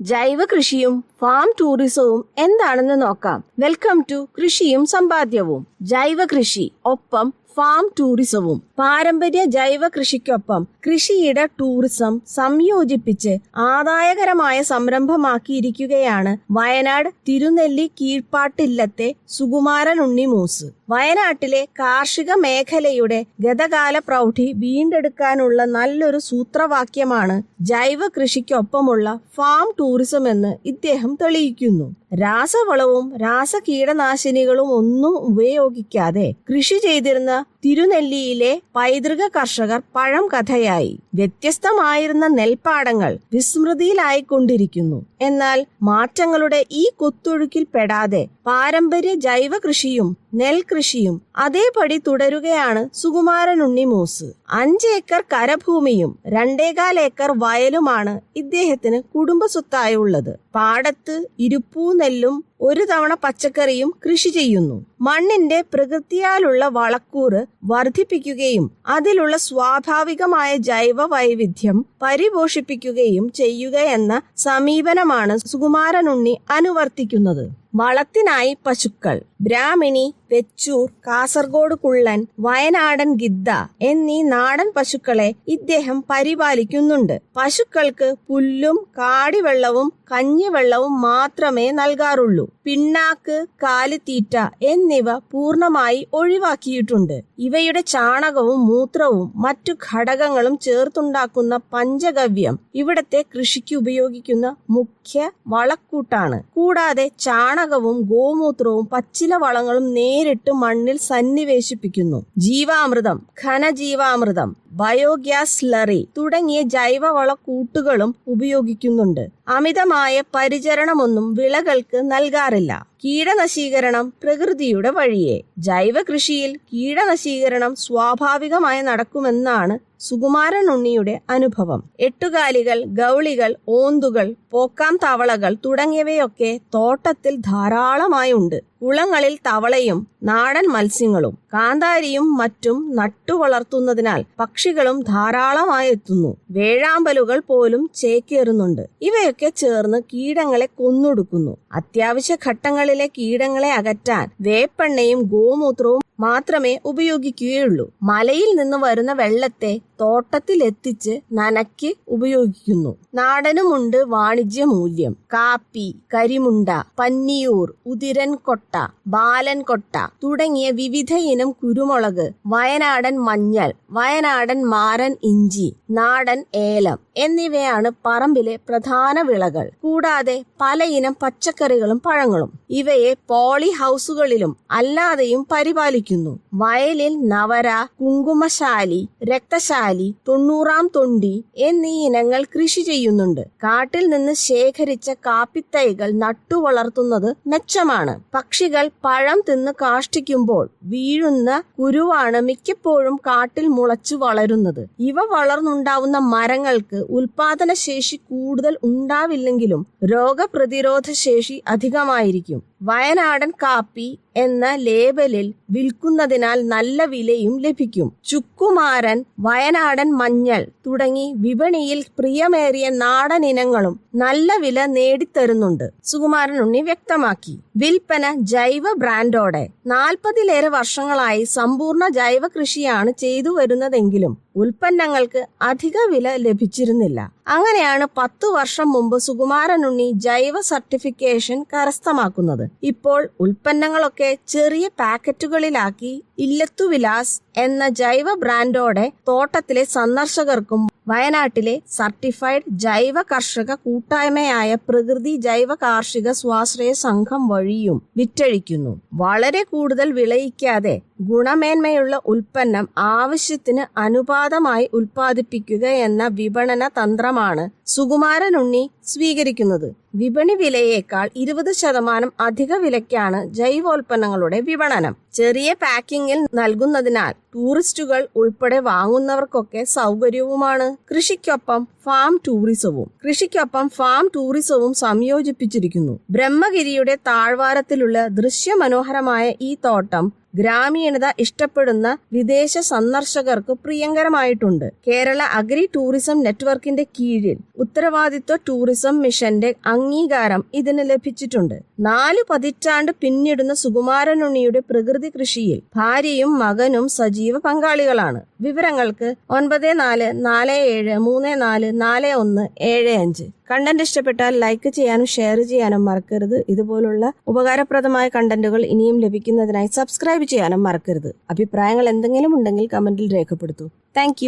ജൈവ കൃഷിയും ഫാം ടൂറിസവും എന്താണെന്ന് നോക്കാം. വെൽക്കം ടു കൃഷിയും സമ്പാദ്യവും. ജൈവ കൃഷി ഒപ്പം ഫാം ടൂറിസവും പാരമ്പര്യ ജൈവ കൃഷിക്കൊപ്പം കൃഷിയിട ടൂറിസം സംയോജിപ്പിച്ച് ആദായകരമായ സംരംഭമാക്കിയിരിക്കുകയാണ് വയനാട് തിരുനെല്ലി കീഴ്പാട്ടില്ലത്തെ സുകുമാരൻ ഉണ്ണിമൂസ്. വയനാട്ടിലെ കാർഷിക മേഖലയുടെ ഗതകാല പ്രൗഢി വീണ്ടെടുക്കാനുള്ള നല്ലൊരു സൂത്രവാക്യമാണ് ജൈവ കൃഷിക്കൊപ്പമുള്ള ഫാം ടൂറിസം എന്ന് ഇദ്ദേഹം തെളിയിക്കുന്നു. രാസവളവും രാസകീടനാശിനികളും ഒന്നും ഉപയോഗിക്കാതെ കൃഷി ചെയ്തിരുന്ന 감사합니다. തിരുനെല്ലിയിലെ പൈതൃക കർഷകർ പഴം കഥയായി. വ്യത്യസ്തമായിരുന്ന നെൽപ്പാടങ്ങൾ വിസ്മൃതിയിലായിക്കൊണ്ടിരിക്കുന്നു. എന്നാൽ മാറ്റങ്ങളുടെ ഈ കുത്തൊഴുക്കിൽ പെടാതെ പാരമ്പര്യ ജൈവ കൃഷിയും നെൽകൃഷിയും അതേപടി തുടരുകയാണ് സുകുമാരൻ ഉണ്ണിമൂസ്. അഞ്ചേക്കർ കരഭൂമിയും രണ്ടേകാൽ ഏക്കർ വയലുമാണ് ഇദ്ദേഹത്തിന് കുടുംബസ്വത്തായുള്ളത് പാടത്ത് ഇരുപ്പൂ നെല്ലും ഒരു തവണ പച്ചക്കറിയും കൃഷി ചെയ്യുന്നു. മണ്ണിന്റെ പ്രകൃതിയാലുള്ള വളക്കൂറ് വർദ്ധിപ്പിക്കുകയും അതിലുള്ള സ്വാഭാവികമായ ജൈവ വൈവിധ്യം പരിപോഷിപ്പിക്കുകയും ചെയ്യുക എന്ന സമീപനമാണ് സുകുമാരനുണ്ണി അനുവർത്തിക്കുന്നത്. വളത്തിനായി പശുക്കൾ. ബ്രാഹ്മിണി വെച്ചൂർ കാസർഗോഡ് കുള്ളൻ വയനാടൻ ഗിദ്ദ എന്നീ നാടൻ പശുക്കളെ ഇദ്ദേഹം പരിപാലിക്കുന്നുണ്ട്. പശുക്കൾക്ക് പുല്ലും കാടിവെള്ളവും കഞ്ഞിവെള്ളവും മാത്രമേ നൽകാറുള്ളൂ. പിണ്ണാക്ക് കാലിത്തീറ്റ എന്നിവ പൂർണമായി ഒഴിവാക്കിയിട്ടുണ്ട്. ഇവയുടെ ചാണകവും മൂത്രവും മറ്റു ഘടകങ്ങളും ചേർത്തുണ്ടാക്കുന്ന പഞ്ചഗവ്യം ഇവിടത്തെ കൃഷിക്ക് ഉപയോഗിക്കുന്ന മുഖ്യ വളക്കൂട്ടാണ്. കൂടാതെ ചാണകവും ഗോമൂത്രവും പച്ചില വളങ്ങളും നേരിട്ട് മണ്ണിൽ സന്നിവേശിപ്പിക്കുന്നു. ജീവാമൃതം ഘനജീവാമൃതം ബയോഗ്യാസ് സ്ലറി തുടങ്ങിയ ജൈവവള കൂട്ടുകളും ഉപയോഗിക്കുന്നുണ്ട്. അമിതമായ പരിചരണമൊന്നും വിളകൾക്ക് നൽകാറില്ല. കീടനശീകരണം പ്രകൃതിയുടെ വഴിയെ. ജൈവ കൃഷിയിൽ കീടനശീകരണം സ്വാഭാവികമായി നടക്കുമെന്നാണ് സുകുമാരൻ ഉണ്ണിയുടെ അനുഭവം. എട്ടുകാലികൾ ഗൗളികൾ ഓന്തുകൾ പോക്കാം തവളകൾ തുടങ്ങിയവയൊക്കെ തോട്ടത്തിൽ ധാരാളമായി ഉണ്ട്. കുളങ്ങളിൽ തവളയും നാടൻ മത്സ്യങ്ങളും കാന്താരിയും മറ്റും നട്ടുവളർത്തുന്നതിനാൽ പക്ഷികളും ധാരാളമായി എത്തുന്നു. വേഴാമ്പലുകൾ പോലും ചേക്കേറുന്നുണ്ട്. ഇവയൊക്കെ ചേർന്ന് കീടങ്ങളെ കൊന്നൊടുക്കുന്നു. അത്യാവശ്യ ഘട്ടങ്ങളിലെ കീടങ്ങളെ അകറ്റാൻ വേപ്പെണ്ണയും ഗോമൂത്രവും മാത്രമേ ഉപയോഗിക്കുകയുള്ളൂ. മലയിൽ നിന്ന് വരുന്ന വെള്ളത്തെ തോട്ടത്തിൽ എത്തിച്ച് നനയ്ക്ക് ഉപയോഗിക്കുന്നു. നാടനുമുണ്ട് വാണിജ്യ മൂല്യം കാപ്പി കരിമുണ്ട പന്നിയൂർ ഉതിരൻ കൊട്ട ബാലൻ കൊട്ട തുടങ്ങിയ വിവിധ ഇനം കുരുമുളക് വയനാടൻ മഞ്ഞൾ വയനാടൻ മാരൻ ഇഞ്ചി നാടൻ ഏലം എന്നിവയാണ് പറമ്പിലെ പ്രധാന വിളകൾ. കൂടാതെ പലയിനം പച്ചക്കറികളും പഴങ്ങളും. ഇവയെ പോളി ഹൗസുകളിലും അല്ലാതെയും പരിപാലിക്കുന്നു. വയലിൽ നവര കുങ്കുമശാലി രക്തശാലി തൊണ്ണൂറാം തൊണ്ടി എന്നീ ഇനങ്ങൾ കൃഷി ചെയ്യുന്നുണ്ട്. കാട്ടിൽ നിന്ന് ശേഖരിച്ച കാപ്പിത്തൈകൾ നട്ടുവളർത്തുന്നത് മെച്ചമാണ്. പക്ഷികൾ പഴം തിന്ന് കാഷ്ടിക്കുമ്പോൾ വീഴുന്ന കുരുവാണ് മിക്കപ്പോഴും കാട്ടിൽ മുളച്ചു വളരുന്നത്. ഇവ വളർന്നുണ്ടാവുന്ന മരങ്ങൾക്ക് ഉൽപാദന ശേഷി കൂടുതൽ ഉണ്ടാവില്ലെങ്കിലും രോഗപ്രതിരോധ ശേഷി അധികമായിരിക്കും. വയനാടൻ കാപ്പി എന്ന ലേബലിൽ വിൽക്കുന്നതിനാൽ നല്ല വിലയും ലഭിക്കും. ചുക്കുമാരൻ വയനാടൻ മഞ്ഞൾ തുടങ്ങി വിപണിയിൽ പ്രിയമേറിയ നാടൻ ഇനങ്ങളും നല്ല വില നേടിത്തരുന്നുണ്ട്. സുകുമാരൻ ഉണ്ണി വ്യക്തമാക്കി. വിൽപ്പന ജൈവ ബ്രാൻഡോടെ. നാൽപ്പതിലേറെ വർഷങ്ങളായി സമ്പൂർണ ജൈവ കൃഷിയാണ് ചെയ്തു വരുന്നതെങ്കിലും ഉൽപ്പന്നങ്ങൾക്ക് അധിക വില ലഭിച്ചിരുന്നില്ല. അങ്ങനെയാണ് പത്തു വർഷം മുമ്പ് സുകുമാരനുണ്ണി ജൈവ സർട്ടിഫിക്കേഷൻ കരസ്ഥമാക്കുന്നത്. ഇപ്പോൾ ഉൽപ്പന്നങ്ങളൊക്കെ ചെറിയ പാക്കറ്റുകളിലാക്കി ഇല്ലത്തുവിലാസ് എന്ന ജൈവ ബ്രാൻഡോടെ തോട്ടത്തിലെ സന്ദർശകർക്കും വയനാട്ടിലെ സർട്ടിഫൈഡ് ജൈവ കർഷക കൂട്ടായ്മയായ പ്രകൃതി ജൈവ കാർഷിക സ്വാശ്രയ സംഘം വഴിയും വിറ്റഴിക്കുന്നു. വളരെ കൂടുതൽ വിളയിക്കാതെ ഗുണമേന്മയുള്ള ഉൽപ്പന്നം ആവശ്യത്തിന് അനുപാതമായി ഉൽപ്പാദിപ്പിക്കുക എന്ന വിപണന തന്ത്രമാണ് സുകുമാരനുണ്ണി സ്വീകരിക്കുന്നത്. വിപണി വിലയേക്കാൾ ഇരുപത് ശതമാനം അധിക വിലയ്ക്കാണ് ജൈവോൽപ്പന്നങ്ങളുടെ വിപണനം. ചെറിയ പാക്കിങ്ങിൽ നൽകുന്നതിനാൽ ടൂറിസ്റ്റുകൾ ഉൾപ്പെടെ വാങ്ങുന്നവർക്കൊക്കെ സൗകര്യവുമാണ്. കൃഷിക്കൊപ്പം ഫാം ടൂറിസവും കൃഷിക്കൊപ്പം ഫാം ടൂറിസവും സംയോജിപ്പിച്ചിരിക്കുന്നു. ബ്രഹ്മഗിരിയുടെ താഴ്വാരത്തിലുള്ള ദൃശ്യമനോഹരമായ ഈ തോട്ടം ഗ്രാമീണത ഇഷ്ടപ്പെടുന്ന വിദേശ സന്ദർശകർക്ക് പ്രിയങ്കരമായിട്ടുണ്ട്. കേരള അഗ്രി ടൂറിസം നെറ്റ്വർക്കിന്റെ കീഴിൽ ഉത്തരവാദിത്വ ടൂറിസം മിഷന്റെ അംഗീകാരം ഇതിന് ലഭിച്ചിട്ടുണ്ട്. നാല് പതിറ്റാണ്ട് പിന്നിടുന്ന സുകുമാരനുണ്ണിയുടെ പ്രകൃതി കൃഷിയിൽ ഭാര്യയും മകനും സജീവ പങ്കാളികളാണ്. വിവരങ്ങൾക്ക് ഒൻപത് നാല് നാല് ഏഴ് മൂന്ന് നാല് നാല് ഒന്ന് ഏഴ് അഞ്ച്. കണ്ടന്റ് ഇഷ്ടപ്പെട്ടാൽ ലൈക്ക് ചെയ്യാനും ഷെയർ ചെയ്യാനും മറക്കരുത്. ഇതുപോലുള്ള ഉപകാരപ്രദമായ കണ്ടന്റുകൾ ഇനിയും ലഭിക്കുന്നതിനായി സബ്സ്ക്രൈബ് ചെയ്യാനും മറക്കരുത്. അഭിപ്രായങ്ങൾ എന്തെങ്കിലും ഉണ്ടെങ്കിൽ കമന്റിൽ രേഖപ്പെടുത്തൂ. താങ്ക്